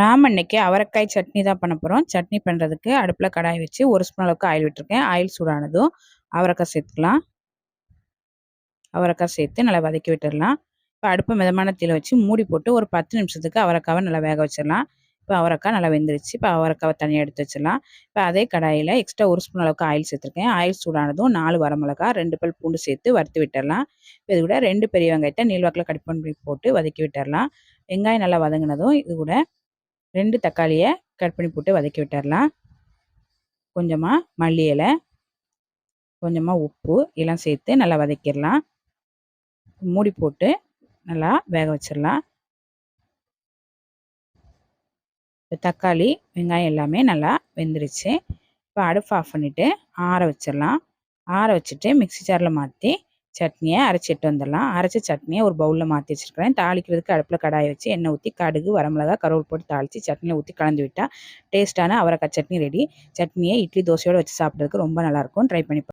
நாம் இன்னைக்கு அவரைக்காய் சட்னி தான் பண்ண போகிறோம் சட்னி பண்ணுறதுக்கு அடுப்பில் கடாய் வச்சு ஒரு ஸ்பூன் அளவுக்கு ஆயில் விட்டுருக்கேன். ஆயில் சூடானதும் அவரைக்காய் சேர்த்துக்கலாம். அவரைக்காய் சேர்த்து நல்லா வதக்கி விட்டுடலாம் இப்போ அடுப்பு மிதமான தீயில் வச்சு மூடி போட்டு ஒரு பத்து நிமிஷத்துக்கு அவரைக்காவை நல்லா வேக வச்சிடலாம் இப்போ அவரைக்காய் நல்லா வெந்துருச்சு. இப்போ அவரைக்காவை தனியாக எடுத்து வச்சிடலாம் இப்போ அதே கடாயில் எக்ஸ்ட்ரா ஒரு ஸ்பூன் அளவுக்கு ஆயில் சேர்த்துருக்கேன். ஆயில் சூடானதும் நாலு வரமிளகா ரெண்டு பல் பூண்டு சேர்த்து வறுத்து விட்டுடலாம் இது கூட ரெண்டு பெரிய வெங்காயத்தை நீள்வாக்கில் கட் பண்ணி போட்டு வதக்கி விட்டுடலாம் வெங்காயம் நல்லா வதங்கினதும் இது கூட ரெண்டு தக்காளியை கட் பண்ணி போட்டு வதக்கி விட்டுடலாம் கொஞ்சமாக மல்லி இலை கொஞ்சமாக உப்பு எல்லாம் சேர்த்து நல்லா வதக்கிடலாம். மூடி போட்டு நல்லா வேக வச்சிடலாம். தக்காளி வெங்காயம் எல்லாமே நல்லா வெந்துருச்சு. இப்போ அடுப்பு ஆஃப் பண்ணிவிட்டு ஆற வச்சிடலாம். ஆற வச்சுட்டு மிக்சி ஜாரில் மாற்றி சட்னியை அரைச்சிட்டு வந்துடலாம். அரைச்ச சட்னியை ஒரு பவுலில் மாற்றி வச்சுருக்கிறேன். தாளிக்கிறதுக்கு அடுப்பில் கடாயை வச்சு எண்ணெய் ஊற்றி கடுகு வரமிளகா கருவேல் போட்டு தாளித்து சட்னியை ஊற்றி கலந்து விட்டால் டேஸ்ட்டான அவரைக்காய் சட்னி ரெடி சட்னியை இட்லி தோசையோடு வச்சு சாப்பிட்றதுக்கு ரொம்ப நல்லாயிருக்கும் ட்ரை பண்ணி